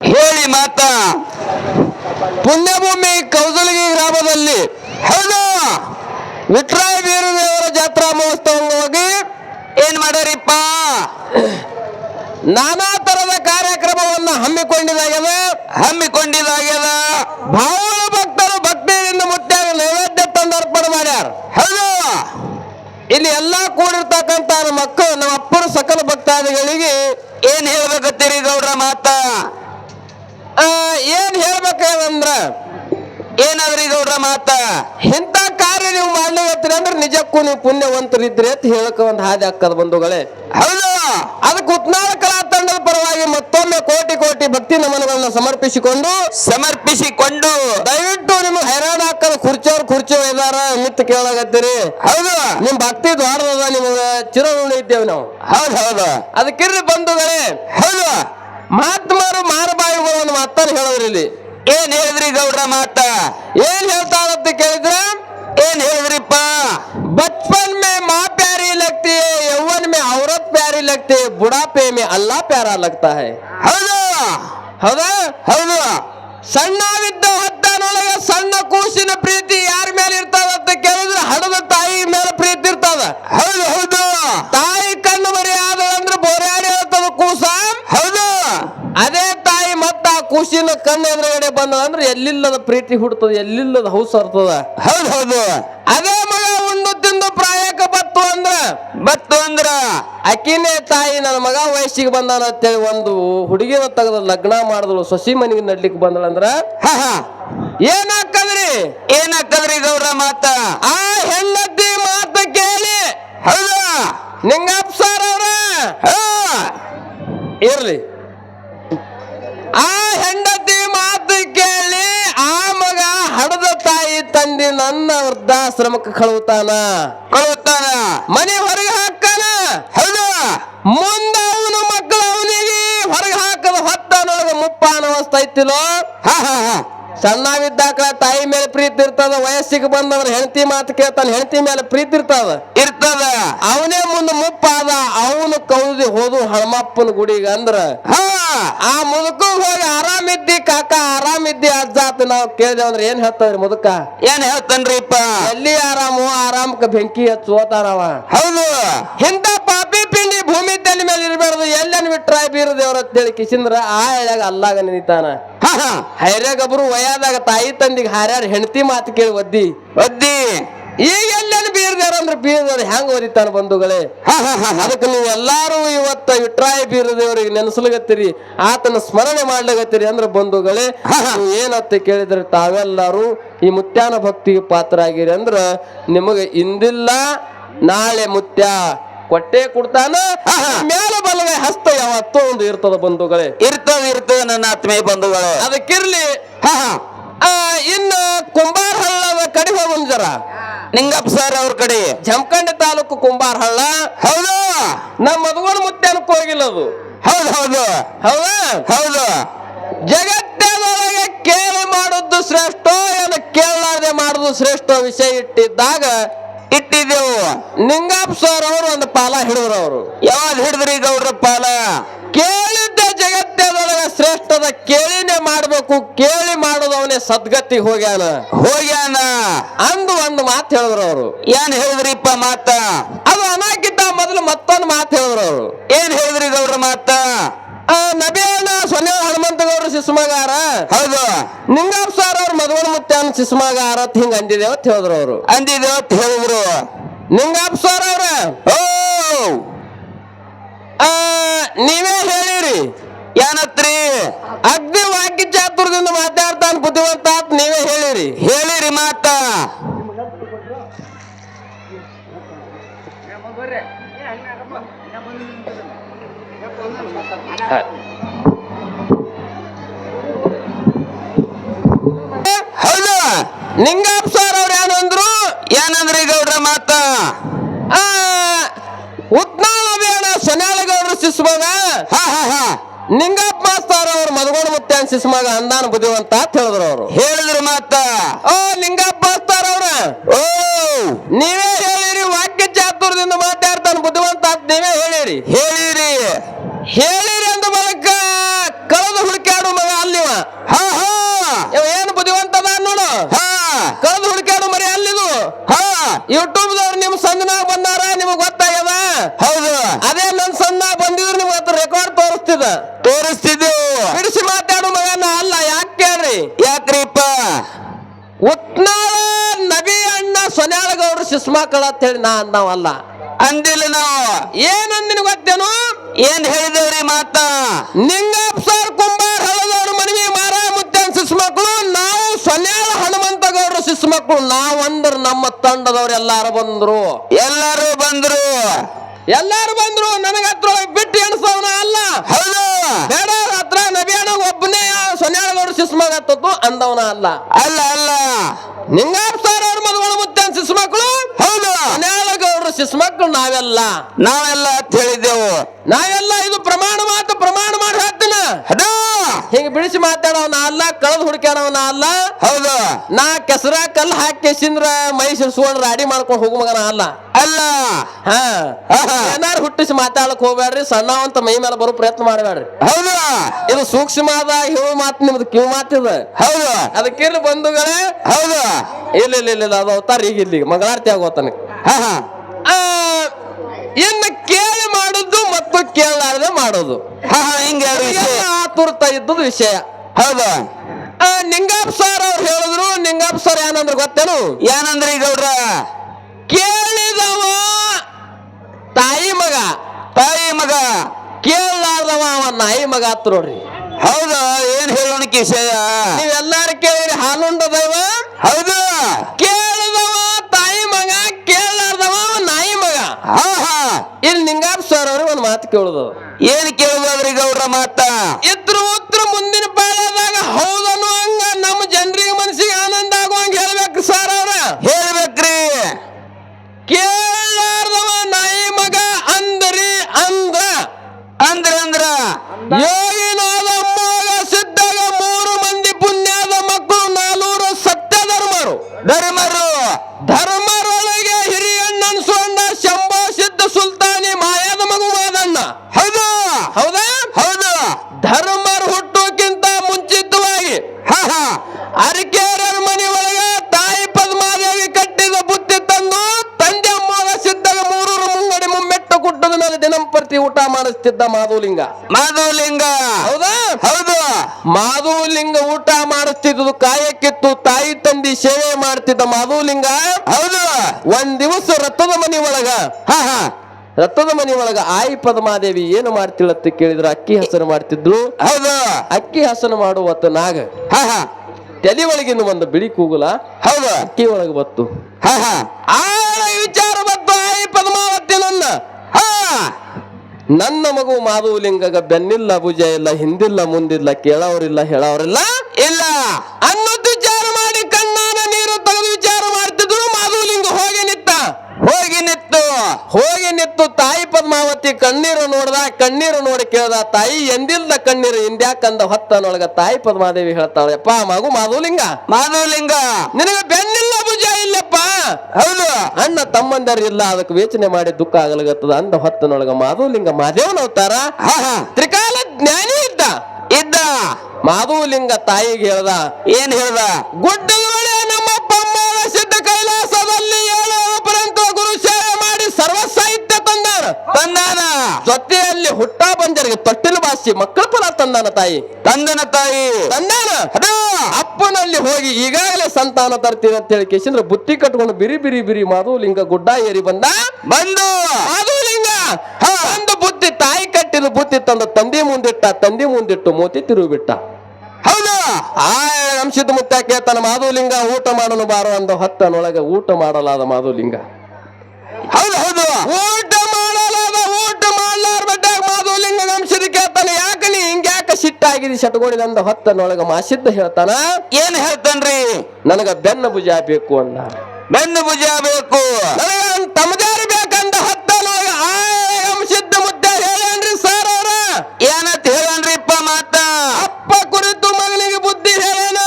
ಹೇಳಿ ಮಾತ. ಪುಣ್ಯಭೂಮಿ ಕೌಸಲಗಿ ಗ್ರಾಮದಲ್ಲಿ ಹೌದಾ? ವಿಟ್ರಾಯ ವೀರದೇವರ ಜಾತ್ರಾ ಮಹೋತ್ಸವವಾಗಿ ಏನ್ ಮಾಡ್ಯಾರಿಪ್ಪ? ನಾನಾ ತರದ ಕಾರ್ಯಕ್ರಮವನ್ನು ಹಮ್ಮಿಕೊಂಡಿದಾಗ್ಯದ ಹಮ್ಮಿಕೊಂಡಿದಾಗ್ಯದ ಬಹಳ ಭಕ್ತರು ಭಕ್ತಿಯಿಂದ ಮುಟ್ಟಾಗ ನೈವೇದ್ಯ ತಂದು ಅರ್ಪಣೆ ಮಾಡ್ಯಾರ. ಹೌದು? ಇಲ್ಲಿ ಎಲ್ಲಾ ಕೂಡಿರ್ತಕ್ಕಂತ ಮಕ್ಕಳು ನಮ್ಮ ಅಪ್ಪರ ಸಕಲ ಭಕ್ತಾದಿಗಳಿಗೆ ಏನ್ ಹೇಳ್ಬೇಕತ್ತೀರಿ ಗೌಡ್ರ ಮಾತ? ಏನ್ ಹೇಳ್ಬೇಕಂದ್ರ ಏನಾದ್ರಿ ಗೌಡ್ರ ಮಾತ? ಇಂಥ ಕಾರ್ಯ ನೀವು ಮಾಡ್ಲಿಕ್ಕೆ ಅಂದ್ರೆ ನಿಜಕ್ಕೂ ನೀವು ಪುಣ್ಯವಂತರಿದ್ರಿ ಅಂತ ಹೇಳಕ ಒಂದು ಹಾದಿ ಹಾಕದ ಬಂಧುಗಳೇ. ಹೌದು. ಅದಕ್ಕೆ ಉತ್ನಾಳ ಕಲಾ ತಂಡದ ಪರವಾಗಿ ಮತ್ತೊಮ್ಮೆ ಕೋಟಿ ಕೋಟಿ ಭಕ್ತಿ ನಮನಗಳನ್ನ ಸಮರ್ಪಿಸಿಕೊಂಡು ಸಮರ್ಪಿಸಿಕೊಂಡು. ದಯವಿಟ್ಟು ನಿಮ್ಗೆ ಹೈರಾಣ ಹಾಕದ ಕುರ್ಚಿಯವ್ರು ಕುರ್ಚಿ ಇದಾರ ಮಿತ್ ಕೇಳಾಗತ್ತೀರಿ ಹೌದು. ನಿಮ್ ಭಕ್ತಿ ದ್ವಾರದ ನಿಮ್ಗೆ ಚಿರ ಇದ್ದೇವೆ ನಾವು. ಹೌದು ಹೌದು. ಅದಕ್ಕಿರ್ರಿ ಬಂಧುಗಳೇ. ಹೌದು. ಮಹಾತ್ಮರು ಮಾರಬಾಯಿಗಳು ಒಂದು ಮಾತನ್ನು ಹೇಳಿದ್ರಿ ಇಲ್ಲಿ. ಏನ್ ಹೇಳಿದ್ರಿ ಗೌಡ್ರ ಮಾತ? ಏನ್ ಹೇಳ್ತಾರಂತ ಕೇಳಿದ್ರೆ ಏನ್ ಹೇಳಿದ್ರಿಪ್ಪ? ಬಚ್ಪನ್ ಮೇ ಮಾ ಪ್ಯಾರಿ ಲಗ್ತಿ ಯೌವನ್ ಮೇ ಔರತ್ ಪ್ಯಾರಿ ಲಗ್ತಿ ಬುಡಾಪೆ ಮೇ ಅಲ್ಲಾ ಪ್ಯಾರ ಲಗ್ತಾ ಹೇ ಹೌದು? ಹೌದಾ. ಹೌದು? ಸಣ್ಣವಿದ್ದ ಕೂಸಿನ ಕಣ್ಣು ಎದುರುಗಡೆ ಬಂದಳಂದ್ರೆ ಎಲ್ಲಿಲ್ಲದ ಪ್ರೀತಿ ಹುಡ್ತದ ಎಲ್ಲಿಲ್ಲದ ಹೌಸ್ ಹರ್ತದ ಹೌದು ಹೌದು. ಅದೇ ಮಗ ಒಂದು ತಿಂದು ಪ್ರಾಯಕ ಬತ್ತು ಅಂದ್ರ? ಬತ್ತು ಅಂದ್ರ? ಅಕ್ಕಿನೆ ತಾಯಿ ನನ್ನ ಮಗ ವಯಸ್ಸಿಗೆ ಬಂದಾನ ಅಂತೇಳಿ ಒಂದು ಹುಡುಗಿನ ತೆಗೆದ ಲಗ್ನ ಮಾಡಿದಳು ಸೊಸಿ ಮನೆಗೆ ನಡ್ಲಿಕ್ಕೆ ಬಂದಳಂದ್ರ ಏನಾಕದ್ರಿ ಏನಾಕದ್ರಿ ಗೌರ ಮಾತ? ಆ ಹೆಂಡತಿ ಮಾತು ಕೇಳಿ. ಹೌದಾ? ನಿಂಗಪ್ಪ ಸರ್ ಅವ್ರ. ಇರ್ಲಿ. ತಂದಿ ನನ್ನ ವೃದ್ಧಾಶ್ರಮಕ್ಕೆ ಕಳುತ್ತಾನ ಕಳುತ್ತಾನ ಮನೆ ಹೊರಗೆ ಹಾಕಾನ ಹೌದು. ಮುಂದ ಅವನು ಮಕ್ಕಳು ಅವನಿಗೆ ಹೊರಗೆ ಹಾಕದ ಹೊತ್ತನೊಳಗೆ ಮುಪ್ಪಾನ ಅವಸ್ಥೆ ಐತಿಲೋ? ಹಾ ಹ ಹ. ಸಣ್ಣವಿದ್ದಾಕಳ ತಾಯಿ ಮೇಲೆ ಪ್ರೀತಿ ಇರ್ತದ ವಯಸ್ಸಿಗೆ ಬಂದಂದ್ರೆ ಹೆಂಡತಿ ಮಾತು ಕೇಳ್ತಾನೆ ಹೆಂಡತಿ ಮೇಲೆ ಪ್ರೀತಿ ಇರ್ತದ? ಇರ್ತದ. ಅವನೇ ಮುಂದೆ ಮುಪ್ಪಾದ ಅವನು ಕೌದಿ ಹೋದು ಹಣಮಪ್ಪನ ಗುಡಿಗೆ ಅಂದ್ರ ಆ ಮುದುಕು ಹೋಗಿ ಆರಾಮಿದ್ದಿ ಕಾಕ ಆರಾಮಿದ್ದಿ ಅಜ್ಜ ಅಂತ ನಾವು ಕೇಳಿದೇವ್ ಅಂದ್ರೆ ಏನ್ ಹೇಳ್ತಾವ್ರಿ ಮುದುಕ? ಏನ್ ಹೇಳ್ತಾನ್ರಿಪ್ಪ? ಎಲ್ಲಿ ಆರಾಮು ಆರಾಮಕ್ಕೆ ಬೆಂಕಿ ಹಚ್ಚೋತಾನವ ಹೌದು. ಹಿಂದ ಪಾಪಿ ಪಿಂಡಿ ಭೂಮಿ ತಲೆ ಮೇಲೆ ಇರಬಾರ್ದು ಎಲ್ಲನ್ ಬಿಟ್ರಾಯ್ ಬೀರ ದೇವ್ರ ಅಂತೇಳಿ ಕಿಸಿಂದ್ರ ಆ ಹೇಳಾಗ ಅಲ್ಲಾಗ ನಿಂತಾನ ಹೈರ್ಯಾಗಬ್ರು ವಯಾದಾಗ ತಾಯಿ ತಂದಿಗೆ ಹಾರ್ಯಾರ ಹೆಂಡತಿ ಮಾತು ಕೇಳಿ ಒದ್ದಿ. ಒದ್ದಿ. ಈಗ ಎಲ್ಲೆಲ್ಲಿ ಬೀರದಾರ ಅಂದ್ರೆ ಬೀರದವ್ರು ಹೆಂಗ್ ಓದಿತಾನ ಬಂಧುಗಳೇ. ಅದಕ್ಕೆ ನೀವು ಎಲ್ಲಾರು ಇವತ್ತ ವಿಟ್ರಾಯ ಬೀರದೇವರಿಗೆ ನೆನೆಸ್ಲಿಗತ್ತೀರಿ ಆತನ ಸ್ಮರಣೆ ಮಾಡ್ಲಿಗತ್ತೀರಿ ಅಂದ್ರೆ ಬಂಧುಗಳೇ ಏನತ್ತ ಏನಂತ ಕೇಳಿದ್ರೆ ತಾವೆಲ್ಲರೂ ಈ ಮುತ್ಯಾನ ಭಕ್ತಿಗೆ ಪಾತ್ರ ಆಗಿರಿ ಅಂದ್ರ ನಿಮಗೆ ಇಂದಿಲ್ಲ ನಾಳೆ ಮುತ್ಯ. ಕೊಟ್ಟೆ ಕೊಡ್ತಾನ? ಮೇಲ ಬಲಗೈ ಹಸ್ತ ಯಾವತ್ತೋ ಒಂದು ಇರ್ತದ ಬಂಧುಗಳೇ. ಇರ್ತದ ಇರ್ತದ ನನ್ನ ಆತ್ಮೀಯ ಬಂಧುಗಳು. ಅದಕ್ಕಿರ್ಲಿ ಇನ್ನ ಕುಂಬಾರ ಹಳ್ಳದ ಕಡೆ ಹೋಗೋಣ ಜರ. ನಿಂಗಪ್ಪ ಸರ್ ಅವ್ರ ಕಡೆ. ಜಮಖಂಡಿ ತಾಲೂಕು ಕುಂಬಾರ ಹಳ್ಳ ಹೌದು. ನಮ್ಮ ಮದುಗೋಣ ಮುತ್ತೇನಕ್ಕೆ ಹೋಗಿಲ್ಲ ಅದು. ಹೌದು ಹೌದು. ಹೌದಾ? ಹೌದು. ಜಗತ್ತಿನೊಳಗೆ ಕೇಳಿ ಮಾಡುದು ಶ್ರೇಷ್ಠ ಏನು ಕೇಳಲಾರ್ದೆ ಮಾಡುದು ಶ್ರೇಷ್ಠ ವಿಷಯ ಇಟ್ಟಿದ್ದಾಗ ಇಟ್ಟಿದ್ದೆವು ನಿಂಗಪ್ಪ ಸರ್ ಅವರು ಒಂದು ಪಾಲ ಹಿಡಿದ್ರು ಅವರು. ಯಾವಾಗ ಹಿಡಿದ್ರಿ ಗೌಡ್ರ ಪಾಲ? ಕೇಳಿದ್ದ ಜಗತ್ತದೊಳಗ ಶ್ರೇಷ್ಠದ ಕೇಳಿನೇ ಮಾಡ್ಬೇಕು ಕೇಳಿ ಮಾಡೋದವನೇ ಸದ್ಗತಿ ಹೋಗ್ಯಾನ. ಹೋಗ್ಯಾನ. ಅಂದು ಒಂದು ಮಾತು ಹೇಳಿದ್ರು ಅವರು. ಏನ್ ಹೇಳಿದ್ರಿಪ್ಪ ಮಾತ? ಅದು ಅನಾಕಿದ್ದ ಮೊದಲು ಮತ್ತೊಂದು ಮಾತು ಹೇಳಿದ್ರು ಅವರು. ಏನ್ ಹೇಳಿದ್ರಿ ಗೌಡ್ರ ಮಾತ? ಆ ನಬಿಯಣ್ಣ ಸೊನ್ನೆ ಹನುಮಂತಗೌಡರು ಶಿಸ್ಮಗಾರ ಹೌದು. ನಿಂಗಪ್ಪ ಸರ್ ಅವ್ರ ಮದುವಣ ಮುತ್ಯಾನ ಶಿಸ್ಮಗಾರ ಅಂತ ಹಿಂಗ ಅಂದಿದೇವ ಅಂತ ಹೇಳಿದ್ರು ಅವರು. ಅಂದಿದ್ದೇವ ಅಂತ ಹೇಳಿದ್ರು. ನಿಂಗಪ್ಪ ಸರ್ ಅವ್ರ? ಓ! ಆ, ನೀವೇ ಹೇಳಿರಿ. ಏನತ್ರಿ? ಅಗ್ನಿ ವಾಕ್ಯ ಚಾತುರ್ದಿಂದ ಮಾತಾಡ್ತಾನ ಬುದ್ಧಿವಂತ ನೀವೇ ಹೇಳಿರಿ. ಹೇಳಿರಿ ಮಾತ. ಹೌದು. ನಿಂಗಪ್ಪ ಸರ್ ಅವ್ರು ಏನಂದ್ರು ಏನಂದ್ರಿ ಗೌಡ್ರ ಮಾತ? ಆ, ಉತ್ನಾಳ ಬೇಡ ಶಿಸ್ಮಗ. ಹಾ ಹಾ ಹಾ. ನಿಂಗಪ್ಪ ಸರ್ ಅವ್ರ ಮದಗೋಡ ಮುತ್ಯಾನ ಶಿಸ್ಮಗ ಅಂದಾನ ಬುದ್ಧಿವಂತ ಅಂತ ಹೇಳಿದ್ರು ಅವರು. ಹೇಳಿದ್ರು ಮಾತ. ಓ ನಿಂಗಪ್ಪ ಸರ್ ಅವ್ರ. ಓ. ನೀವೇ ಹೇಳಿರಿ ವಾಕ್ಯ ಚಾತುರ್ದಿಂದ ಮಾತಾಡ್ತಾನ ಬುದ್ಧಿವಂತ ಅಂತ ನೀವೇ ಹೇಳಿರಿ. ಹೇಳಿರಿ. ಹೇಳಿರಿ ಅಂತ ಬದಕ ಕಳೆದು ಹುಡುಕ್ಯಾಡು ಮಗ ಅಲ್ಲಿ ಹಾ ಹಾ. ಏನು ಬುದ್ಧಿವಂತದ ನೋಡು. ಹಾ. ಕಳೆದು ಹುಡುಕ್ಯಾಡು ಮರಿ ಅಲ್ಲಿದು. ಹಾ. ಯೂಟ್ಯೂಬ್ ದವ್ರು ನಿಮ್ ಸಂಜನಾಗ ಬಂದಾರ ನಿಮಗ್ ಗೊತ್ತಾಗ್ಯದ? ಹೌದು. ಅದೇ ನನ್ ಸಂದ ಬಂದಿದ್ರು ನಿಮ್ಗೆ ಅದ್ರ ರೆಕಾರ್ಡ್ ತೋರಿಸ್ತಿದ. ತೋರಿಸ್ತಿದ್ದು ಬಿಡಿಸಿ ಮಾತಾಡು ಮಗನ ಅಲ್ಲ ಯಾಕೆ ಕೇಳ್ರಿ? ಯಾಕ್ರಿಪ್ಪ? ಉತ್ನಾ ಶಿಸ್ಮಾಕಳ ಅಂತ ಹೇಳಿ ನಾ ಅಂದವಲ್ಲ. ಅಂದಿಲ್ಲ ನಾವು. ಏನಂದಿನ ಗೊತ್ತೇನು? ಏನ್ ಹೇಳಿದೇವ್ರಿ ಮಾತ? ನಿಂಗಪ್ಪ ಸರ್ ಕುಂಬಾರ್ ಹಳದವ್ರ ಮನವಿ ಮಾರಾಯ ಮುತ್ತೇನ್ ಶಿಸ್ಮಕ್ಳು? ನಾವು ಸೊನ್ಯಾಳ ಹನುಮಂತ ಗೌಡ್ರ ಶಿಸ್ಮಕ್ಳು ನಾವಂದ್ರ ನಮ್ಮ ತಂಡದವ್ರು ಎಲ್ಲಾರು ಬಂದ್ರು. ಎಲ್ಲಾರು ಬಂದ್ರು. ಎಲ್ಲಾರು ಬಂದ್ರು. ನನಗ ಹತ್ರ ಬಿಟ್ಟು ಎಣಸವನ ಅಲ್ಲ. ಹೌದು. ಬೇಡ ಹತ್ರ ನಬಿಯಣ ಒಬ್ಬನೇ ಸೊನ್ಯಾಳ ಗೌಡ್ರ ಶಿಸ್ಮಗ ಅಂದವನ ಅಲ್ಲ. ಅಲ್ಲ ಅಲ್ಲ. ನಿಂಗಪ್ಪ ಸರ್ ಅವ್ರ ಶಿಸ್ಮಕ್ಳು ನಾವೆಲ್ಲ. ನಾವೆಲ್ಲ ಅಂತ ಹೇಳಿದ್ದೆವು. ನಾವೆಲ್ಲ ಇದು ಪ್ರಮಾಣ ಮಾತು ಪ್ರಮಾಣ ಮಾಡಿ ಹೇಳ್ತೀನ. ಅದು ಹಿಂಗ ಬಿಡಿಸಿ ಮಾತಾಡವನ ಅಲ್ಲ ಕಳದ್ ಹುಡುಕ್ಯಾಡವನ ಅಲ್ಲ. ಹೌದು. ನಾ ಕೆಸರ ಕಲ್ಲು ಹಾಕಿ ಸಿಂದ್ರ ಮೈ ಸಿಡ್ಸ್ಕೊಂಡ್ ರಾಡಿ ಮಾಡ್ಕೊಂಡು ಹೋಗು ಮಗನ ಅಲ್ಲ. ಅಲ್ಲ. ಹಾ. ಏನಾರು ಹುಟ್ಟಿಸಿ ಮಾತಾಡಕ್ ಹೋಗ್ಬೇಡ್ರಿ ಸಣ್ಣವಂತ ಮೈ ಮೇಲೆ ಬರೋ ಪ್ರಯತ್ನ ಮಾಡಬೇಡ್ರಿ. ಹೌದು. ಇದು ಸೂಕ್ಷ್ಮವಾದ ಹೇಳು ಮಾತು ನಿಮ್ದು ಕಿವಿ ಮಾತಿದ ಹೌದು. ಅದಕ್ಕಿರ್ಲಿ ಬಂಧುಗಳೇ. ಹೌದು. ಇಲ್ಲ ಇಲ್ಲ ಇಲ್ಲ ಇಲ್ಲ ಅದು ಅವತಾರ ಈಗ ಇಲ್ಲಿ ಮಂಗಳಾರತಿ ಆಗೋತನ ಹಾ ಹಾ. ಇನ್ನು ಕೇಳಿ ಮಾಡುದು ಮತ್ತು ಕೇಳಲಾರದೆ ಮಾಡೋದು. ಹಾ ಹಿಂಗೆ ಆತುರ್ತ ಇದ್ದದ್ದು ವಿಷಯ. ಹೌದಾ. ನಿಂಗಾಪ್ ಸರ್ ಅವ್ರು ಹೇಳಿದ್ರು ನಿಂಗಪ್ಪ ಸರ್ ಏನಂದ್ರೆ ಗೊತ್ತೇನು? ಏನಂದ್ರೆ ಈಗಲ್ರ ಕೇಳಿದವ ತಾಯಿ ಮಗ. ತಾಯಿ ಮಗ. ಕೇಳಲಾರ್ದವ ಅವ ನಾಯಿ ಮಗ ಆತ್ ನೋಡ್ರಿ. ಹೌದಾ? ಏನ್ ಹೇಳೋಣ ವಿಷಯ? ನೀವೆಲ್ಲಾರು ಕೇಳಿರಿ ಹಾಲುಂಡ ದೈವ. ಹೌದು. ಕೇಳಿದವ ತಾಯಿ ಮಗ ಕೇಳಲಾರ್ದವ ನಾಯಿ ಮಗ. ಹಾ ಹಾ. ಇಲ್ಲಿ ನಿಂಗಾಪ್ ಸರ್ ಅವ್ರಿಗೆ ಒಂದು ಮಾತು ಕೇಳುದು. ಏನ್ ಕೇಳುದ್ರಿ ಗೌಡ್ರ ಮಾತ? ಇದ್ರ ಉತ್ತರ ಮುಂದಿನ ಪಾಳದಾಗ ಹೌದನ್ನು ಹಂಗ ನಮ್ಮ ಜನರಿಗೆ ಮನಸ್ಸಿಗೆ ಆನಂದ ಆಗುವಂಗ ಹೇಳ್ಬೇಕು ಸರ್ ಅವ್ರ. ಹೇಳ್ಬೇಕ್ರಿ. ಕೇಳಾರ್ದವ ನಾಯಿ ಮಗ ಅಂದ್ರಿ ಅಂದ್ರ. ಅಂದ್ರ ಅಂದ್ರ. ದಿನಂಪ್ರತಿ ಊಟ ಮಾಡಿಸ್ತಿದ್ದ ಮಾಧುಲಿಂಗ. ಮಾಧುಲಿಂಗ. ಹೌದಾ? ಹೌದು. ಮಾಧುಲಿಂಗ ಊಟ ಮಾಡಿಸ್ತಿದ್ದು ಕಾಯಕ್ಕಿತ್ತು ತಾಯಿ ತಂದಿ ಸೇವೆ ಮಾಡ್ತಿದ್ದ ಮಾಧುಲಿಂಗ. ಹೌದು. ಒಂದ್ ದಿವಸ ರಥದ ಮನಿ ಒಳಗ. ಹಾ ಹಾ. ರಥದ ಮನಿ ಒಳಗ ಆಯಿ ಪದ್ಮಾದೇವಿ ಏನು ಮಾಡ್ತಿಳತ್ತ ಕೇಳಿದ್ರು ಅಕ್ಕಿ ಹಸನು ಮಾಡ್ತಿದ್ರು. ಹೌದು. ಅಕ್ಕಿ ಹಸನು ಮಾಡುವತ್ತ ನಾಗ. ಹಾ ಹಾ. ತಲೆ ಒಳಗಿನ ಒಂದು ಬಿಳಿ ಕೂಗುಲ. ಹೌದು. ಅಕ್ಕಿ ಒಳಗೆ ಬತ್ತು. ಹಾ ಹಾ. ಆ ವಿಚಾರ ಬತ್ತು ಆಯಿ ಪದ್ಮಾವತಿ ನನ್ನ. ಹಾ. ನನ್ನ ಮಗು ಮಾಧುಲಿಂಗಗ ಬೆನ್ನಿಲ್ಲ ಭುಜ ಇಲ್ಲ ಹಿಂದಿಲ್ಲ ಮುಂದಿಲ್ಲ ಕೇಳೋರಿಲ್ಲ ಹೇಳೋರಿಲ್ಲ ಇಲ್ಲ. ಅನ್ನೋದು ವಿಚಾರ ಮಾಡಿ ಕಣ್ಣಾನ ನೀರು ತೆಗೆದು ವಿಚಾರ ಮಾಡ್ತಿದ್ರು ಮಾಧುಲಿಂಗ ಹೋಗಿ ನಿತ್ತ ಹೋಗಿ ನಿತ್ತು ಹೋಗಿ ನಿತ್ತು ತಾಯಿ ಪದ್ಮಾವತಿ ಕಣ್ಣೀರು ನೋಡ್ದ ಕಣ್ಣೀರು ನೋಡಿ ಕೇಳ್ದ ತಾಯಿ ಎಂದಿಲ್ದ ಕಣ್ಣೀರು ಇಂದ್ಯಾಕಂದ ಹೊತ್ತನೊಳಗ ತಾಯಿ ಪದ್ಮಾದೇವಿ ಹೇಳ್ತಾಳೆ ಯಪ್ಪ ಮಗು ಮಾಧುಲಿಂಗ ಮಾಧುಲಿಂಗ ನಿನಗ ಬೆನ್ನಿಲ್ಲ ಹೌದು. ಅಣ್ಣ ತಮ್ಮಂದರ್ ಇಲ್ಲ ಅದಕ್ಕೆ ವೇಚನೆ ಮಾಡಿ ದುಃಖ ಆಗಲಾಗತ್ತದ ಅಂದ ಹೊತ್ತನೊಳಗ ಮಾಧುಲಿಂಗ ಮಾದೇವನ ಅವತಾರ ತ್ರಿಕಾಲ ಜ್ಞಾನಿ ಇದ್ದ. ಇದ್ದ. ಮಾಧುಲಿಂಗ ತಾಯಿಗೆ ಹೇಳ್ದ ಏನ್ ಹೇಳ್ದ? ಗುಡ್ಡ ನಮ್ಮ ಪಮ್ಮನ ಸಿದ್ಧ ಕೈಲಾಸದಲ್ಲಿ ಏಳು ಗುರು ಸೇವೆ ಮಾಡಿ ಸರ್ವ ಸಾಹಿತ್ಯ ತಂದಾನ. ತಂದಾನ. ಜೊತೆಯಲ್ಲಿ ಹುಟ್ಟ ಬಂದರಿಗೆ ತೊಟ್ಟಿಲು ಬಾಸಿ ಮಕ್ಕಳ ಫಲ ತಂದಾನ ತಾಯಿ. ತಂದನ ತಾಯಿ. ತಂದಾನ. ಅದು ಅಪ್ಪನಲ್ಲಿ ಹೋಗಿ ಈಗಾಗಲೇ ಸಂತಾನ ತರ್ತೀನಿ ಅಂತ ಹೇಳಿ ಕೇಶಂದ್ರ ಬುತ್ತಿ ಕಟ್ಕೊಂಡು ಬಿರಿ ಬಿರಿ ಬಿರಿ ಮಾಧುಲಿಂಗ ಗುಡ್ಡ ಏರಿ ಬಂದ? ಬಂದು. ಮಾಧುಲಿಂಗ! ಒಂದು ಬುತ್ತಿ ತಾಯಿ ಕಟ್ಟಿದ ಬುತ್ತಿ ತಂದ ತಂದೆ ಮುಂದಿಟ್ಟ ತಂದೆ ಮುಂದಿಟ್ಟು ಮೋತಿ ತಿರುಗಿ ಬಿಟ್ಟ ಹೌದು. ಆ ಅಂಶದ ಮುತ್ತ ಕೇಳ್ತಾನ ಮಾಧುಲಿಂಗ ಊಟ ಮಾಡಲು ಬಾರ ಅಂದ ಹತ್ತನೊಳಗೆ ಊಟ ಮಾಡಲಾದ ಮಾಧುಲಿಂಗ. ಹೌದು ಹೌದು. ಊಟ ಮಾಡಲಾದ ಊಟ ಮಾಡಲಾರ್ದ ಮಾಧುಲಿಂಗ ಅಂಶದ ಕೇಳ್ತಾನೆ. ಸಿಟ್ಟಾಗಿದಿ ಶಟ್ಕೊಂಡಿದ ಅಂದ ಹೊತ್ತನೊಳಗ ಮಾಸಿದ್ದ ಹೇಳ್ತಾನ. ಏನ್ ಹೇಳ್ತಾನ್ರಿ? ನನಗ ಬೆನ್ನ ಭುಜ ಬೇಕು ಅಂದ. ಬೆನ್ನ ಭುಜ ಬೇಕು. ನನಗ ತಮದಾರಿ ಬೇಕಂದ ಹೊತ್ತನೊಳಗ ಆ ಅಂಶದ ಮುದ್ದೆ ಹೇಳೇನ್ರಿ ಸರ್ ಅವ್ರ ಏನಂತ ಹೇಳನ್ರಿಪ್ಪ ಮಾತ ಅಪ್ಪ ಕುರಿತು ಮಗನಿಗೆ ಬುದ್ಧಿ ಹೇಳೇನ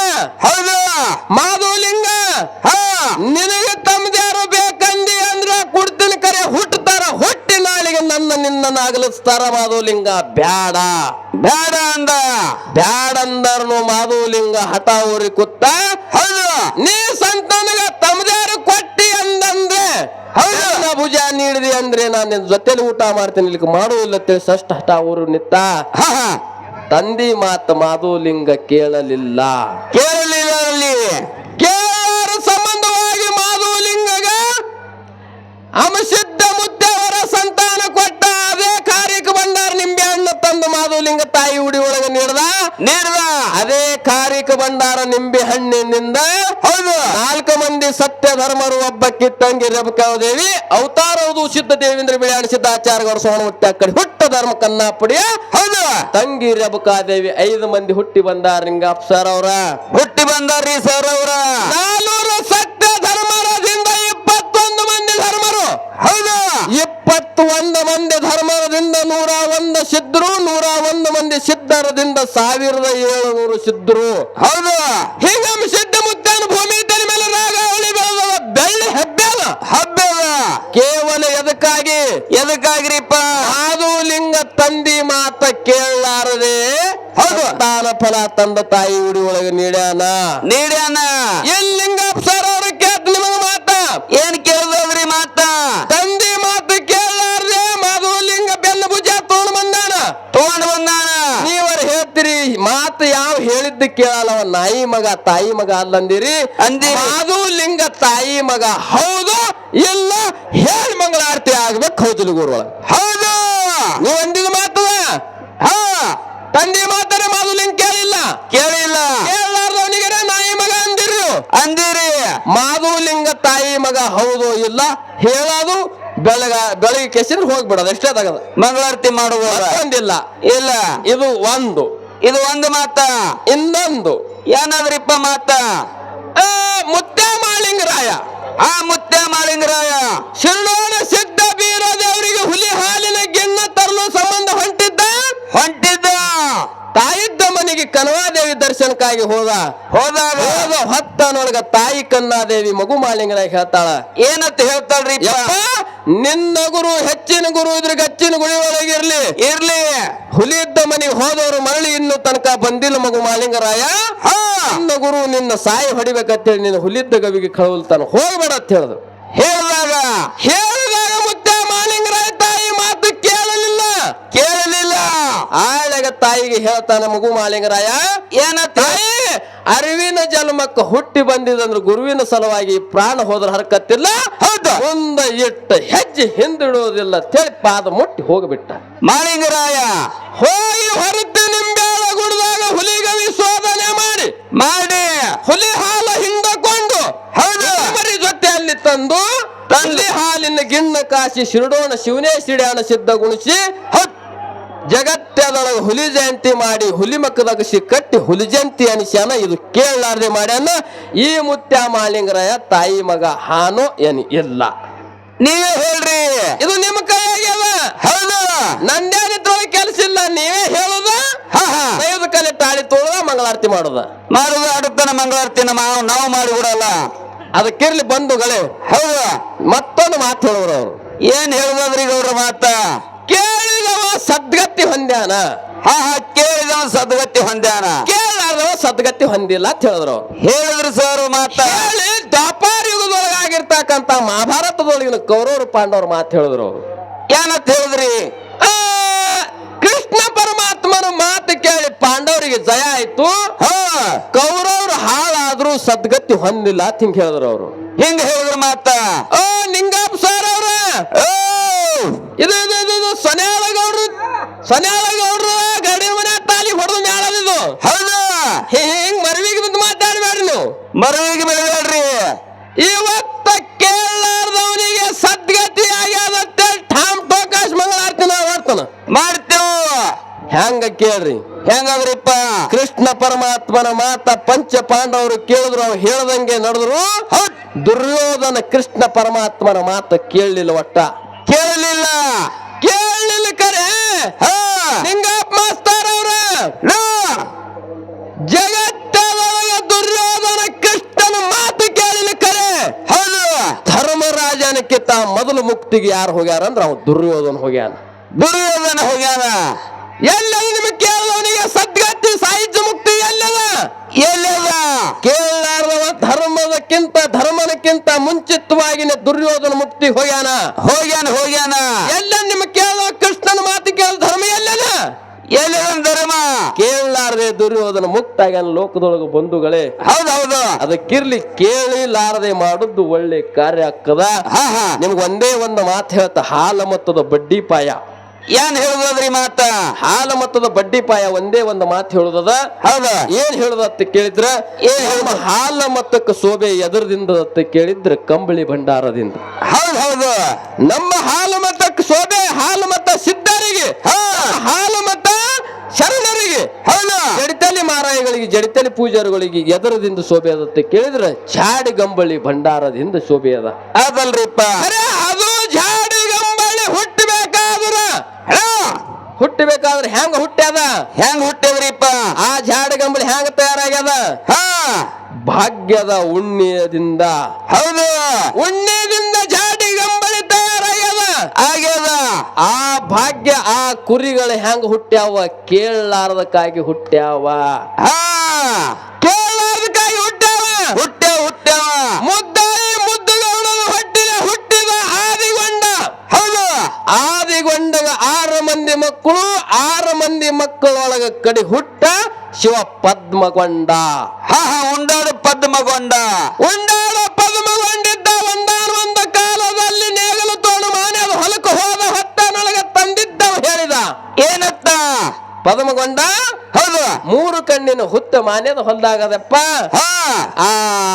ಹೌದು ಮಾಧುಲಿಂಗ ಹಾ ನಿನಗೆ ತಮ್ಮದ್ಯಾರು ಬೇಕಂದಿ ಅಂದ್ರ ಕುಡ್ತೀನಿ ಕರೆ ಹುಟ್ಟತಾರ ಹುಟ್ಟಿ ನಾಳಿಗೆ ನನ್ನ ಮಾಧುಲಿಂಗ ಬ್ಯಾಡ. ಬ್ಯಾಡ ಅಂದ. ಬ್ಯಾಡಂದರ್ನು ಮಾಧುಲಿಂಗ ಹಠ ಊರಿ ಕುತ್ತ ಹೌದು. ನೀ ಸಂತಾನಗ ತಮ್ಮದ್ಯಾರು ಕೊಟ್ಟಿ ಅಂದಂದ್ರೆ ಹೌದು. ಭುಜ ನೀಡಿದೆ ಅಂದ್ರೆ ನಾನು ನಿನ್ ಜೊತೆಲಿ ಊಟ ಮಾಡ್ತೀನಿ ಇಲ್ಲಿ ಮಾಡುವುದಿಲ್ಲ ತಿಳಿ ಷಷ್ಠ ಹಠ ಊರು ನಿತ್ತ. ತಂದಿ ಮಾತ ಮಾಧುಲಿಂಗ ಕೇಳಲಿಲ್ಲ. ಕೇಳಲಿಲ್ಲ ಅಲ್ಲಿ. ಕೇಳಾರ ಸಂಬಂಧವಾಗಿ ಮಾಧುಲಿಂಗಗ ಅಮಸಿದ್ಧ ನೀಡ್ದ ಅದೇ ಕಾರಿಕ ಬಂದಾರ ನಿಂಬೆ ಹಣ್ಣಿನಿಂದ ಹೌದು. ನಾಲ್ಕು ಮಂದಿ ಸತ್ಯ ಧರ್ಮರು ಒಬ್ಬ ಕಿತ್ತಂಗಿ ದೇವಿ ಅವತಾರವುದು ಸಿದ್ಧ ದೇವೇಂದ್ರ ಬಿಳಿಯಾಣ ಸೋಣ ಹುಟ್ಟಿ ಕಡೆ ಹುಟ್ಟ ಧರ್ಮ ಕನ್ನಾಪುಡಿಯ ಹೌದು. ತಂಗಿ ದೇವಿ ಐದು ಮಂದಿ ಹುಟ್ಟಿ ಬಂದಾರ ಲಿಂಗಾಪ್ಸರ್ ಅವರ. ಹುಟ್ಟಿ ಬಂದಾರ್ರಿ ಸರ್ ಅವರ. ನಾನೂರು ಸತ್ಯ ಮಂದಿ ಹೌದು? ಇಪ್ಪತ್ತೊಂದು ಮಂದಿ ಧರ್ಮರದಿಂದ ನೂರ ಒಂದು ಸಿದ್ಧರು ನೂರ ಒಂದು ಮಂದಿ ಸಿದ್ಧರದಿಂದ ಸಾವಿರದ ಏಳುನೂರು ಸಿದ್ಧರು. ಹೌದು? ಹಿಂಗ ಸಿದ್ಧ ಮುತ್ತಾನ ಭೂಮಿ ತಲೆ ಮೇಲೆ ರಾಗಾವಳಿ ಬೆಳೆದವ ಬೆಳ್ಳಿ ಹೆಬ್ಬೆಲ ಹಬ್ಬದ ಕೇವಲ ಎದಕ್ಕಾಗಿ? ಎದಕ್ಕಾಗ್ರಿಪ್ಪ? ಹಾದು ಲಿಂಗ ತಂದಿ ಮಾತ ಕೇಳಲಾರದೆ ಹೌದು. ತಾನ ಫಲ ತಂದ ತಾಯಿ ಉಡಿ ಒಳಗೆ ನೀಡ್ಯಾನ. ನೀಡ್ಯಾನ? ಎಲ್ಲಿ ಲಿಂಗ ಅವ್ರ ಕೇತ್ ನಿಮಗ ಮಾತ? ಏನ್ ಕೇಳ್ದವ್ರಿ ಮಾತ ತಂದಿ ಮಾತು ಕೇಳಲಾರ್ದೆ ಮಾಧವಲಿಂಗ ಬೆನ್ನ ಭುಜ ತೋಣ ಬಂದಾನ ತಗೊಂಡ್ ಬಂದಾನ ನೀವರ ಹೇಳ್ತೀರಿ ಮಾತು ಯಾವ ಹೇಳಿದ್ದು ಕೇಳಲ್ಲ ಅವ. ನಾಯಿ ಮಗ ತಾಯಿ ಮಗ ಅಲ್ಲಂದಿರಿ ಅಂದಿರಿ. ಮಾಧವಲಿಂಗ ತಾಯಿ ಮಗ. ಹೌದು ಇಲ್ಲ ಹೇಳಿ ಮಂಗಳಾರತಿ ಆಗ್ಬೇಕು ಹೌದಿಲ್ಲ ಗುರುಗಳ. ಹೌದು. ನೀವು ಅಂದಿದ ಮಾತು ಹಾ. ತಂದೆ ಮಾತಾರೆ ಮಾಧುಲಿಂಗ ಕೇಳಿಲ್ಲ. ಕೇಳಿಲ್ಲ. ಕೇಳಲಾರ್ದವನಿಗೆ ನಾಯಿ ಮಗ ಅಂದಿರಿ. ಅಂದಿರಿ ಮಾಧುಲಿಂಗ ತಾಯಿ ಮಗ ಹೌದು ಇಲ್ಲ ಹೇಳೋದು ಬೆಳಗ ಬೆಳಗ್ಗೆ ಕೆಸಿದ್ರೆ ಹೋಗ್ಬಿಡೋದು. ಎಷ್ಟೇ ತಗದ ಮಂಗಳಾರತಿ ಮಾಡುವ ಇಲ್ಲ. ಇದು ಒಂದು. ಇದು ಒಂದು ಮಾತ. ಇನ್ನೊಂದು. ಏನಾದ್ರಿಪ್ಪ ಮಾತ? ಮುತ್ಯ ಮಾಳಿಂಗರಾಯ ಆ ಮುತ್ಯ ಮಾಳಿಂಗರಾಯ ಶಿರ್ಡೋಣ ಸಿದ್ಧ ಬೀರ ದೇವರಿಗೆ ಹುಲಿ ಹಾಲಿನ ಗಿಣ್ಣ ತರಲು ಸಂಬಂಧ ಹೊಂಟಿದ್ದ? ಹೊಂಟಿದ್ದ. ತಾಯಿದ್ದ ಮನೆಗೆ ಕನವಾದೇವಿ ದರ್ಶನಕ್ಕಾಗಿ ಹೋದ. ಹೋದಾಗ ಹೋದ ಹೊತ್ತನೊಳಗ ತಾಯಿ ಕನ್ನಾದೇವಿ ಮಗು ಮಾಳಿಂಗರಾಯ ಹೇಳ್ತಾಳ. ಏನಂತ ಹೇಳ್ತಾಳ್ರಿ ನಿನ್ನ ಗುರು ಹೆಚ್ಚಿನ ಗುರು ಇದ್ರ ಗಚ್ಚಿನ ಗುಡಿ ಒಳಗಿರ್ಲಿ ಇರ್ಲಿ. ಹುಲಿ ಇದ್ದ ಮನೆಗೆ ಹೋದವರು ಮರಳಿ ಇನ್ನು ತನಕ ಬಂದಿಲ್ಲ ಮಗು ಮಾಲಿಂಗರಾಯ. ನಿನ್ನ ಗುರು ನಿನ್ನ ಸಾಯಿ ಹೊಡಿಬೇಕಂತೇಳಿ ನಿನ್ನ ಹುಲಿದ್ದ ಗವಿಗೆ ಕಳವಲ್ತಾನ ಹೋಗ್ಬೇಡ ಅಂತ ಹೇಳಿದ್ರು ಹೇಳಿದಾಗ? ಹೇಳಿದಾಗ ಮುದ್ದೆ ಮಾಲಿಂಗರಾಯ ತಾಯಿ ಮಾತು ಕೇಳಲಿಲ್ಲ. ಕೇಳಲಿಲ್ಲ. ಆಳಗ ತಾಯಿಗೆ ಹೇಳ್ತಾನ ಮಗು ಮಾಲಿಂಗರಾಯ. ಏನ ತಾಯಿ? ಅರಿವಿನ ಜನ್ಮಕ್ಕ ಹುಟ್ಟಿ ಬಂದಿದಂದ್ರ ಗುರುವಿನ ಸಲುವಾಗಿ ಪ್ರಾಣ ಹೋದ್ರ ಹರಕತ್ತಿಲ್ಲ. ಮುಂದ ಇಟ್ಟ ಹೆಜ್ಜೆ ಹಿಂದಿಡುವುದಿಲ್ಲ ತೇಳಿ ಪಾದ ಮುಟ್ಟಿ ಹೋಗ್ಬಿಟ್ಟ. ಮಾಲಿಂಗರಾಯ. ಹೋಗಿ ಹೊರತು ನಿಂಬೆಳ ಗುಡ್ದಾಗ ಹುಲಿಗವಿ ಶೋಧನೆ ಮಾಡಿ. ಮಾಡಿ. ಹುಲಿ ಹಾಲ ಹಿಂದಕೊಂಡು ಹೌದು. ಜೊತೆ ಅಲ್ಲಿ ತಂದು ತಂದೆ. ಹಾಲಿನ ಗಿಣ್ಣ ಕಾಸಿ ಶಿರಡೋಣ ಶಿವನೇ ಸಿಡ್ಯಾಣ ಸಿದ್ಧ ಗುಣಿಸಿ ಹೌದ್. ಜಗತ್ತದೊಳಗೆ ಹುಲಿ ಜಯಂತಿ ಮಾಡಿ ಹುಲಿ ಮಕ್ಕದಗಸಿ ಕಟ್ಟಿ ಹುಲಿ ಜಯಂತಿ ಅನಿಸ್ಯಾನ ಇದು ಕೇಳಲಾರ್ದೆ ಮಾಡ್ಯಾನ. ಈ ಮುತ್ಯ ಮಾಲಿಂಗರಾಯ ತಾಯಿ ಮಗ ಹಾನು ಏನು ಇಲ್ಲ. ನೀವೇ ಹೇಳ್ರಿ. ಇದು ನಿಮ್ಮ ಕೈಯಾಗ್ಯದ ಹೌದು. ನಂದೇನಿದ್ರು ಕೆಲಸ ಇಲ್ಲ ನೀವೇ ಹೇಳುದ. ದೈವದ ಕಲೆ ತಾಳಿ ತೋಳದ ಮಂಗಳಾರತಿ ಮಾಡುದ. ಮಾಡುದ ಅಡುತ್ತನ ಮಂಗಳಾರತಿ ನಾವು ನಾವು ಮಾಡಿ ಬಿಡಲ್ಲ ಅದಕ್ಕಿರ್ಲಿ ಬಂಧುಗಳೇ. ಹೌದು. ಮತ್ತೊಂದು ಮಾತು ಹೇಳೋರು ಏನು ಏನ್ ಹೇಳುದ್ರಿ ಗೌಡ್ರ ಮಾತ? ಕೇಳಿದವ ಸದ್ಗತಿ ಹೊಂದ್ಯಾನ? ಹಾ ಹಾ ಕೇಳಿದವ ಸದ್ಗತಿ ಹೊಂದ್ಯಾನ. ಕೇಳಾರ್ದವ ಸದ್ಗತಿ ಹೊಂದಿಲ್ಲ ಅಂತ ಹೇಳಿದ್ರು ಹೇಳಿದ್ರು ಸರ್ ಮಾತ. ಹೇಳಿ ದ್ವಾಪಾರ ಯುಗದೊಳಗಾಗಿರ್ತಕ್ಕಂತ ಮಹಾಭಾರತದೊಳಗಿನ ಕೌರವರು ಪಾಂಡವರು ಮಾತು ಹೇಳಿದ್ರು ಏನಂತ ಹೇಳಿದ್ರಿ? ಆ, ಕೃಷ್ಣ ಪರಮಾತ್ಮನ ಮಾತು ಕೇಳಿ ಪಾಂಡವರಿಗೆ ಜಯ ಆಯ್ತು. ಕೌರವರು ಹಾಳಾದ್ರೂ ಸದ್ಗತಿ ಹೊಂದಿಲ್ಲ ಅಂತ ಹಿಂಗ್ ಹೇಳಿದ್ರು ಅವರು. ಹಿಂಗ ಹೇಳಿದ್ರು ಮಾತ. ಓ ನಿಂಗಪ್ಪ ಸರ್ ಅವ್ರ. ಇದು ಇದು ಇದು ಇದು ಸೊನ್ಯಾಳ ಗೌಡ್ರು ಸೊನ್ಯಾಳ ಗೌಡ್ರು ಗಡಿ ಮನೆ ತಾಲಿ ಹೊಡೆದು ಮ್ಯಾಳದಿದು ಹೌದು. ಹಿಂಗ್ ಮರವಿಗೆ ಬಿದ್ದು ಮಾತಾಡ್ಬೇಡ್ರಿ ನೀವು. ಮರವಿಗೆ ಬೆಳಗಾಡ್ರಿ ಇವತ್ತ ಕೇಳಲಾರ್ದವನಿಗೆ ಸದ್ಗತಿ ಆಗ್ಯಾದಂತೆ ಠಾಮ್ ಟೋಕಾಶ್ ಮಂಗಳಾರತಿ ನಾವು ಮಾಡ್ತಾನ. ಮಾಡ್ತೇವ. ಹೆಂಗ ಕೇಳ್ರಿ? ಹೆಂಗಾದ್ರಿಪ್ಪ? ಕೃಷ್ಣ ಪರಮಾತ್ಮನ ಮಾತ ಪಂಚ ಪಾಂಡವರು ಕೇಳಿದ್ರು ಅವ್ರು ಹೇಳ್ದಂಗೆ ನಡೆದ್ರು. ದುರ್ಯೋಧನ ಕೃಷ್ಣ ಪರಮಾತ್ಮನ ಮಾತ ಕೇಳಲಿಲ್ಲ ಒಟ್ಟ. ಕೇಳಲಿಲ್ಲ. ಕೇಳಲಿಲ್ಲ ಕರೆ. ಹಾ. ನಿಂಗಪ್ಪ ಮಾಸ್ತರ್ ಅವ್ರ. ಜಗತ್ತದೊಳಗೆ ದುರ್ಯೋಧನ ಕೃಷ್ಣನ ಮಾತು ಕೇಳಿನ ಕರೆ. ಹೌದು. ಧರ್ಮರಾಜನಕ್ಕಿಂತ ಮೊದಲು ಮುಕ್ತಿಗೆ ಯಾರು ಹೋಗ್ಯಾರ ಅಂದ್ರೆ ಅವ್ನು ದುರ್ಯೋಧನ ಹೋಗ್ಯಾನ. ದುರ್ಯೋಧನ ಹೋಗ್ಯಾನ. ಎಲ್ಲದ ನಿಮಗೆ ಕೇಳಿದವನಿಗೆ ಸದ್ಗತಿ ಸಾಹಿತ್ಯ ಮುಕ್ತಿ ಎಲ್ಲದ? ಎಲ್ಲದ? ಕೇಳಲಾರ್ದವ ಧರ್ಮದಕ್ಕಿಂತ ಧರ್ಮನಕ್ಕಿಂತ ಮುಂಚಿತವಾಗಿನೇ ದುರ್ಯೋಧನ ಮುಕ್ತಿ ಹೋಗ್ಯಾನ. ಹೋಗ್ಯಾನ ಹೋಗ್ಯಾನ. ಎಲ್ಲ ನಿಮ್ಮ ಕೇಳ ಕೃಷ್ಣನ ಮಾತು ಕೇಳ ಧರ್ಮ ಎಲ್ಲನ ಎಲ್ಲಿದನ್ ಧರ್ಮ? ಕೇಳಲಾರದೆ ದುರ್ಯೋಧನ ಮುಕ್ತ ಆಗ್ಯಾನ ಲೋಕದೊಳಗ ಬಂಧುಗಳೇ. ಹೌದೌದು ಹೌದು. ಅದಕ್ಕಿರ್ಲಿ ಕೇಳಿಲಾರದೆ ಮಾಡುದು ಒಳ್ಳೆ ಕಾರ್ಯ ಆಗ್ತದ? ನಿಮ್ಗೆ ಒಂದೇ ಒಂದು ಮಾತು ಹೇಳ್ತ ಹಾಲ ಮತ್ತದ ಬಡ್ಡಿ ಪಾಯ. ಏನ್ ಹೇಳುದ್ರಿ ಮಾತ? ಹಾಲ ಮತ್ತದ ಬಡ್ಡಿ ಪಾಯ ಒಂದೇ ಒಂದು ಮಾತು ಹೇಳುದದ? ಹೌದ. ಏನ್ ಹೇಳುದತ್ತ ಕೇಳಿದ್ರ? ಏನ್ ಹೇಳುದ? ಹಾಲ ಮತ್ತಕ್ಕ ಶೋಭೆ ಎದರದಿಂದ ಕೇಳಿದ್ರ ಕಂಬಳಿ ಭಂಡಾರದಿಂದ. ಹೌದು ಹೌದು. ನಮ್ಮ ಹಾಲು ಮತ್ತಕ್ಕ ಶೋಭೆ ಹಾಲು ಮತ್ತ ಸಿದ್ಧರಿಗೆ. ಹಾಲು ಮತ ಶರಣರಿಗೆ ಹೌದಾ? ಜಡಿತಲಿ ಮಾರಾಯಗಳಿಗೆ ಜಡಿತಲಿ ಪೂಜಾರಿಗಳಿಗೆ ಎದರದಿಂದ ಶೋಭೆ ಅದ ಕೇಳಿದ್ರೆ ಚಾಡಿ ಗಂಬಳಿ ಭಂಡಾರದಿಂದ ಶೋಭೆ ಅದ. ಅದಲ್ರಿಪ್ಪ. ಅರೆ ಅದು ಜಾಡಿ ಗಂಬಳಿ ಹುಟ್ಟಬೇಕಾದ್ರ ಹುಟ್ಟಬೇಕಾದ್ರೆ ಹೆಂಗ ಹುಟ್ಟ್ಯಾದ ಹೆಂಗ್ ಹುಟ್ಟಿದ್ರಿಪ್ಪ? ಆ ಜಾಡಿ ಗಂಬಳಿ ಹೆಂಗ ತಯಾರಾಗ್ಯದ? ಹಾ. ಭಾಗ್ಯದ ಉಣ್ಣಿಯದಿಂದ. ಹೌದು. ಉಣ್ಣಿಯಿಂದ ಜಾಡಿ ಗಂಬಳಿ ತಯಾರಾಗ್ಯದ? ಆಗ್ಯದ. ಆ ಭಾಗ್ಯ ಆ ಕುರಿಗಳು ಹೆಂಗ ಹುಟ್ಟ್ಯಾವ? ಕೇಳಲಾರ್ದಕ್ಕಾಗಿ ಹುಟ್ಟ್ಯಾವ. ಹಾ ಕೇಳಲಾರ್ದಕ್ಕಾಗಿ ಹುಟ್ಟ್ಯಾವ. ಹುಟ್ಟ್ಯಾವ ಹುಟ್ಟ್ಯಾವ. ಮುದ್ದಾಯಿ ಮುದ್ದುಗೌಡನ ಹೊಟ್ಟಿನ ಹುಟ್ಟಿದ ಆದಿಗೊಂಡ. ಹೌದು. ಆದಿಗೊಂಡಗ ಆರು ಮಂದಿ ಮಕ್ಕಳು ಆರು ಮಂದಿ ಮಕ್ಕಳೊಳಗ ಕಡಿ ಹುಟ್ಟ ಶಿವ ಪದ್ಮಗೊಂಡ ಹಾ ಹಾ ಉಂಡಾಡು ಪದ್ಮಗೊಂಡ. ಉಂಡಾಡ ಪದ್ಮಗೊಂಡ? ಹೌದು. ಮೂರು ಕಣ್ಣಿನ ಹುತ್ತ ಮಾನ್ಯದ ಹೊಲ್ದಾಗದಪ್ಪ. ಆ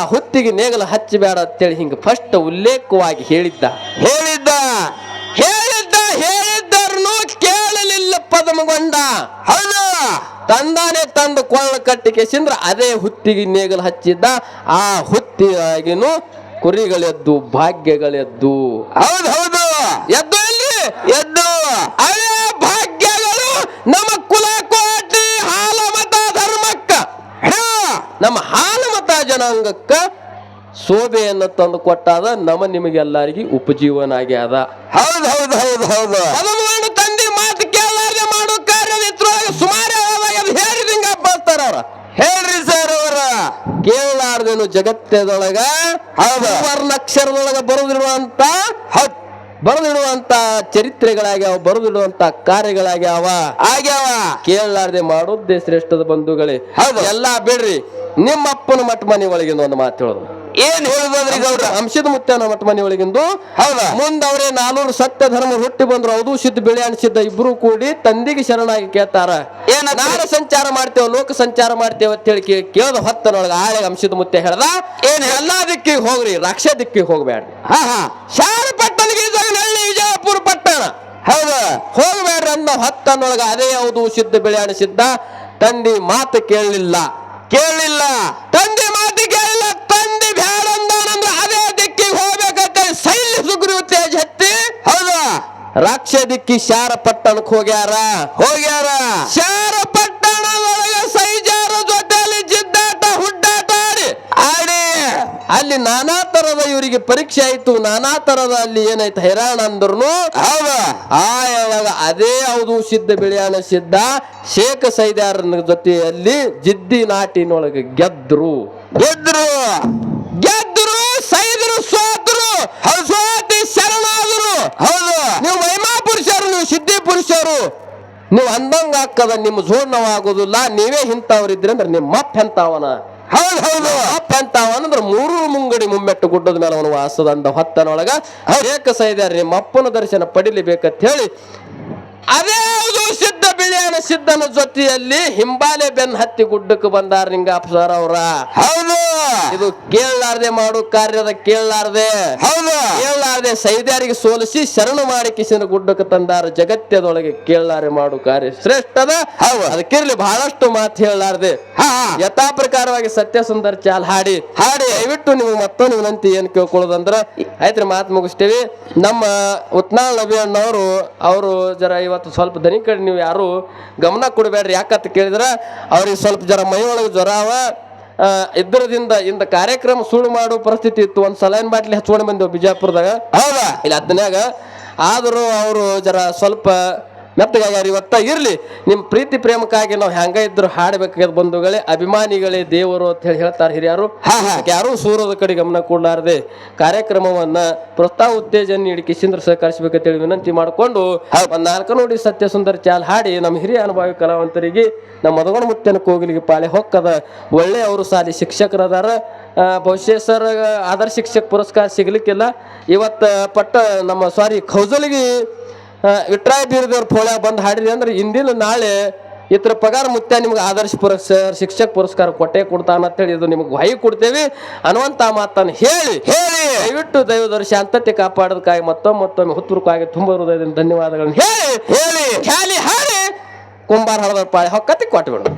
ಹುತ್ತಿಗೆ ನೇಗಲು ಹಚ್ಚಬೇಡ ಅಂತೇಳಿ ಹಿಂಗ ಫಸ್ಟ್ ಉಲ್ಲೇಖವಾಗಿ ಹೇಳಿದ್ದ. ಹೇಳಿದ್ದ. ಹೇಳಿದ್ದ ಹೇಳಿದ್ದರ್ನು ಕೇಳಲಿಲ್ಲ ಪದಮಗೊಂಡ. ಹೌದು. ತಂದಾನೆ ತಂದು ಕೊಳ್ಳ ಕಟ್ಟಿ ಕೆಸಿಂದ್ರ ಅದೇ ಹುತ್ತಿಗೆ ನೇಗಲು ಹಚ್ಚಿದ್ದ. ಆ ಹುತ್ತಿಯಾಗಿನು ಕುರಿಗಳೆದ್ದು ಭಾಗ್ಯಗಳೆದ್ದು. ಹೌದು ಹೌದು. ಎದ್ದು ಎಲ್ಲಿ? ಎದ್ದು. ಅದೇ ಭಾಗ್ಯಗಳು ನಮ್ಮ ಕುಲ ಕೋಟಿ ಹಾಲ ಮತ ಧರ್ಮಕ್ಕ ಹಾ, ನಮ್ಮ ಹಾಲಮತ ಜನಾಂಗಕ್ಕ ಶೋಭೆಯನ್ನು ತಂದು ಕೊಟ್ಟಾದ ನಮ್ಮ ನಿಮಗೆಲ್ಲರಿಗೆ ಉಪಜೀವನ ಆಗ್ಯಾದ ಹೌದು ಹೌದು ಹೌದು ಹೌದು. ಪದಮವನ್ನು ತಂದೆ ಮಾತು ಕೇಳಲಾರ್ದೆ ಮಾಡೋ ಕಾರ್ಯ ಇದ್ರೊಳಗೆ ಸುಮಾರು ಹೇಳಿದಂಗ ಬರ್ತಾರ ಅವ್ರ. ಹೇಳ್ರಿ ಸರ್ ಅವರ. ಕೇಳಲಾರ್ದೇನು ಜಗತ್ತದೊಳಗ ಹೌದು. ವರ್ಣಾಕ್ಷರದೊಳಗ ಬರುದಿರುವಂತ ಹೌದ್. ಬರೆದಿಡುವಂತ ಚರಿತ್ರೆಗಳಾಗ್ಯಾವ ಬರೆದಿಡುವಂತ ಕಾರ್ಯಗಳಾಗ್ಯಾವ. ಆಗ್ಯಾವ. ಕೇಳಲಾರದೆ ಮಾಡೋದೇ ಶ್ರೇಷ್ಠದ ಬಂಧುಗಳೇ. ಹೌದು. ಎಲ್ಲಾ ಬಿಡ್ರಿ ನಿಮ್ಮ ಅಪ್ಪನ ಮಠ ಮನೆ ಒಳಗಿಂದ ಒಂದು ಮಾತು ಹೇಳೋದು. ಏನ್ ಹೇಳುದ್ರಿ ಗೌಡ್ರ? ಅಂಶದ ಮುತ್ಯನ ಮಠ ಮನೆ ಒಳಗಿಂದು. ಹೌದಾ. ಮುಂದ ಅವರೇ ನಾನೂರು ಸತ್ಯ ಧರ್ಮ ಹುಟ್ಟಿ ಬಂದ್ರು ಅದು ಸಿದ್ಧ ಬೆಳೆ ಅನಿಸಿದ್ದ ಇಬ್ರು ಕೂಡಿ ತಂದಿಗೆ ಶರಣಾಗಿ ಕೇಳ್ತಾರ. ಏನ ನಾನು ಸಂಚಾರ ಮಾಡ್ತೇವ ಲೋಕ ಸಂಚಾರ ಮಾಡ್ತೇವ ಅಂತ ಹೇಳಿ ಕೇಳದ ಹೊತ್ತನೊಳಗ ಆಳೆ ಅಂಶದ ಮುತ್ತೆ ಹೇಳ್ದ ಏನ್ ಎಲ್ಲಾ ದಿಕ್ಕಿಗೆ ಹೋಗ್ರಿ ರಾಕ್ಷ ದಿಕ್ಕಿಗೆ ಹೋಗ್ಬೇಡ್ರಿ ಹಾ ಹಾ. ಶಾರ ಹೌದು. ಹೋಗ್ಬೇಡ್ರಿ ಅಂದ ಹತ್ತನೊಳಗ ಅದೇ ಯಾವುದು ಸಿದ್ಧ ಬೆಳೆ ಅನಿಸಿದ್ದ? ತಂದಿ ಮಾತು ಕೇಳಲಿಲ್ಲ. ಕೇಳಲಿಲ್ಲ. ತಂದಿ ಮಾತು ಕೇಳಿಲ್ಲ ತಂದೆ ಬೇಡ ಅಂದ್ರ ಅದೇ ದಿಕ್ಕಿಗೆ ಹೋಗ್ಬೇಕಂತ ಸೈಲಿ ಸುಗ್ರೀವ ತೇಜ್ ಹತ್ತಿ. ಹೌದ. ರಾಕ್ಷ ದಿಕ್ಕಿ ಶಾರ ಪಟ್ಟಣಕ್ಕೆ ಹೋಗ್ಯಾರ? ಹೋಗ್ಯಾರ. ಶಾರ ಪಟ್ಟಣದೊಳಗ ಅಲ್ಲಿ ನಾನಾ ತರದ ಇವರಿಗೆ ಪರೀಕ್ಷೆ ಆಯ್ತು ನಾನಾ ತರದ ಅಲ್ಲಿ ಏನಾಯ್ತು ಹೈರಾಣ ಅಂದ್ರೂ ಹೌದು ಆ ಯಾವಾಗ ಅದೇ ಹೌದು ಸಿದ್ಧ ಬೆಳೆಯಾನ ಸಿದ್ಧ ಶೇಖ ಸೈದ್ಯಾರನ ಜೊತೆಯಲ್ಲಿ ಜಿದ್ದಿ ನಾಟಿನೊಳಗೆ ಗೆದ್ರು. ಗೆದ್ರು. ಗೆದ್ರು ಸೈದರು ಸೋತರು ಸೋತಿ ಶರಣಾದರು. ಹೌದು. ನೀವು ವೈಮಾ ಪುರುಷರು ನೀವು ಸಿದ್ಧಿ ಪುರುಷರು. ನೀವು ಅಂದಂಗ ಹಾಕದ ನಿಮ್ಮ ಜೋಡ್ನವಾಗೋದಿಲ್ಲ ನೀವೇ ಇಂಥವ್ರಿದ್ರಿ ಅಂದ್ರೆ ನಿಮ್ಮ ಎಂತಾವನ ಹೌದು ಹೌದು. ಅಪ್ಪ ಅಂತ ಮೂರು ಮುಂಗಡಿ ಮುಮ್ಮೆಟ್ಟು ಗುಡ್ಡದ ಮೇಲೆ ಅವನು ವಾಸದಂದ ಹೊತ್ತನೊಳಗ ಏಕ ಸೈದ್ಯಾರ ನಿಮ್ಮ ಅಪ್ಪನ ದರ್ಶನ ಪಡಿಲಿಬೇಕಂತ ಹೇಳಿ ಅದೇ ಯಾವುದು ಸಿದ್ಧ ಬಿಳಿಯನ ಸಿದ್ಧನ ಜೊತೆಯಲ್ಲಿ ಹಿಂಬಾಲೆ ಬೆನ್ ಹತ್ತಿ ಗುಡ್ಡಕ್ಕೆ ಬಂದಾರ ನಿಂಗ ಸರ್ ಅವ್ರ. ಹೌದು. ಇದು ಕೇಳಲಾರ್ದೆ ಮಾಡು ಕಾರ್ಯದ ಕೇಳಲಾರ್ದೆ. ಹೌದು. ಕೇಳಲಾರ್ದೆ ಸೈದ್ಯಾರಿಗೆ ಸೋಲಿಸಿ ಶರಣು ಮಾಡಿ ಕಿಸಿನ ಗುಡ್ಡಕ್ಕೆ ತಂದಾರ ಜಗತ್ತದೊಳಗೆ ಕೇಳಲಾರೆ ಮಾಡು ಕಾರ್ಯ ಶ್ರೇಷ್ಠದ ಹೌದು. ಅದಕ್ಕಿರ್ಲಿ ಬಹಳಷ್ಟು ಮಾತು ಹೇಳಲಾರ್ದೆ. ಯಥಾ ಪ್ರಕಾರವಾಗಿ ಸತ್ಯ ಸುಂದರ ಚಾಲ್ ಹಾಡಿ. ಹಾಡಿ. ದಯವಿಟ್ಟು ನೀವು ಮತ್ತೊಂದು ವಿನಂತಿ ಏನ್ ಕೇಳ್ಕೊಳ್ಳೋದಂದ್ರ ಆಯ್ತ್ರಿ ಮಾತು ಮುಗಿಸ್ತೇವಿ. ನಮ್ಮ ಉತ್ನಾಳ್ ನಬಿ ಅಣ್ಣವರು ಅವರು ಜರ ಇವತ್ತು ಸ್ವಲ್ಪ ದನಿ ಕಡೆ ನೀವು ಯಾರು ಗಮನ ಕೊಡಬೇಡ್ರಿ. ಯಾಕಂತ ಕೇಳಿದ್ರೆ ಅವ್ರಿಗೆ ಸ್ವಲ್ಪ ಜರ ಮೈಯೊಳಗೆ ಜ್ವರ ಅವ. ಇದ್ರದಿಂದ ಇಂದ ಕಾರ್ಯಕ್ರಮ ಸುಳ್ಳು ಮಾಡೋ ಪರಿಸ್ಥಿತಿ ಇತ್ತು. ಒಂದು ಸಲೈನ್ ಬಾಟ್ಲಿ ಹಚ್ಕೊಂಡು ಬಂದೆವು ಬಿಜಾಪುರದಾಗ. ಹೌದಾ? ಇಲ್ಲಿ ಹತ್ತನ್ಯಾಗ ಆದರೂ ಅವರು ಜರ ಸ್ವಲ್ಪ ಮೆತ್ತಗಾಗ್ಯಾರ ಇವತ್ತ ಇರ್ಲಿ. ನಿಮ್ಮ ಪ್ರೀತಿ ಪ್ರೇಮಕ್ಕಾಗಿ ನಾವು ಹೆಂಗ ಇದ್ರು ಹಾಡಬೇಕಾದ ಬಂಧುಗಳೇ ಅಭಿಮಾನಿಗಳೇ ದೇವರು ಅಂತ ಹೇಳಿ ಹೇಳ್ತಾರೆ ಹಿರಿಯರು. ಯಾರು ಸೂರದ ಕಡೆ ಗಮನ ಕೊಡಲಾರದೆ. ಕಾರ್ಯಕ್ರಮವನ್ನ ಪ್ರೋತ್ಸಾಹ ಉತ್ತೇಜನ ನೀಡಿ ಕಿಶಿಂದ್ರ ಸಹಕರಿಸಬೇಕಂತೇಳಿ ವಿನಂತಿ ಮಾಡಿಕೊಂಡು ಒಂದು ನಾಲ್ಕು ನೋಡಿ ಸತ್ಯ ಸುಂದರ ಚಾಲ್ ಹಾಡಿ ನಮ್ಮ ಹಿರಿಯ ಅನುಭವಿ ಕಲಾವಂತರಿಗೆ ನಮ್ಮ ಮದಗೋಣ ಮುತ್ತನ ಕೋಗಿಲಿಗೆ ಪಾಳೆ ಹೊಕ್ಕದ ಒಳ್ಳೆ ಅವರು ಸಾಲಿ ಶಿಕ್ಷಕರದಾರ. ಬಹುಶಃ ಸರ್ ಆದರ್ಶ ಶಿಕ್ಷಕ ಪುರಸ್ಕಾರ ಸಿಗ್ಲಿಕ್ಕಿಲ್ಲ. ಇವತ್ತ ಪಟ್ಟ ನಮ್ಮ ಸಾರಿ ಖೌಜಲಿಗೆ ವಿಟ್ರಾಯ ಬೀರದೇವ್ರ ಪೋಳ್ಯಾಗ ಬಂದು ಹಾಡಿರಿ ಅಂದ್ರೆ ಇಂದಿನ ನಾಳೆ ಇತರ ಪಗಾರ ಮುತ್ಯ ನಿಮ್ಗೆ ಆದರ್ಶ ಪುರಸ್ಕಾರ ಶಿಕ್ಷಕ ಪುರಸ್ಕಾರ ಕೊಟ್ಟೆ ಕೊಡ್ತಾನ ಅಂತೇಳಿ ಇದು ನಿಮ್ಗೆ ವಹಿ ಕೊಡ್ತೇವೆ. ಅನ್ನುವಂತ ಮಾತನ್ನು ಹೇಳಿ ಹೇಳಿ. ದಯವಿಟ್ಟು ದೈವದರ್ಶ ಶಾಂತತೆ ಕಾಪಾಡೋದಕ್ಕಾಗಿ ಮತ್ತೊಮ್ಮೆ ಮತ್ತೊಮ್ಮೆ ಹುತ್ತುರುಕಾಗಿ ತುಂಬ ಹೃದಯದಿಂದ ಧನ್ಯವಾದಗಳನ್ನು ಹೇಳಿ. ಹೇಳಿ. ಹೇಳಿ ಹಾಡಿ. ಕುಂಬಾರ ಹಳದ ಪಾಳೆ ಹೊಕ್ಕತಿ ಕೊಟ್ಬಿಡು.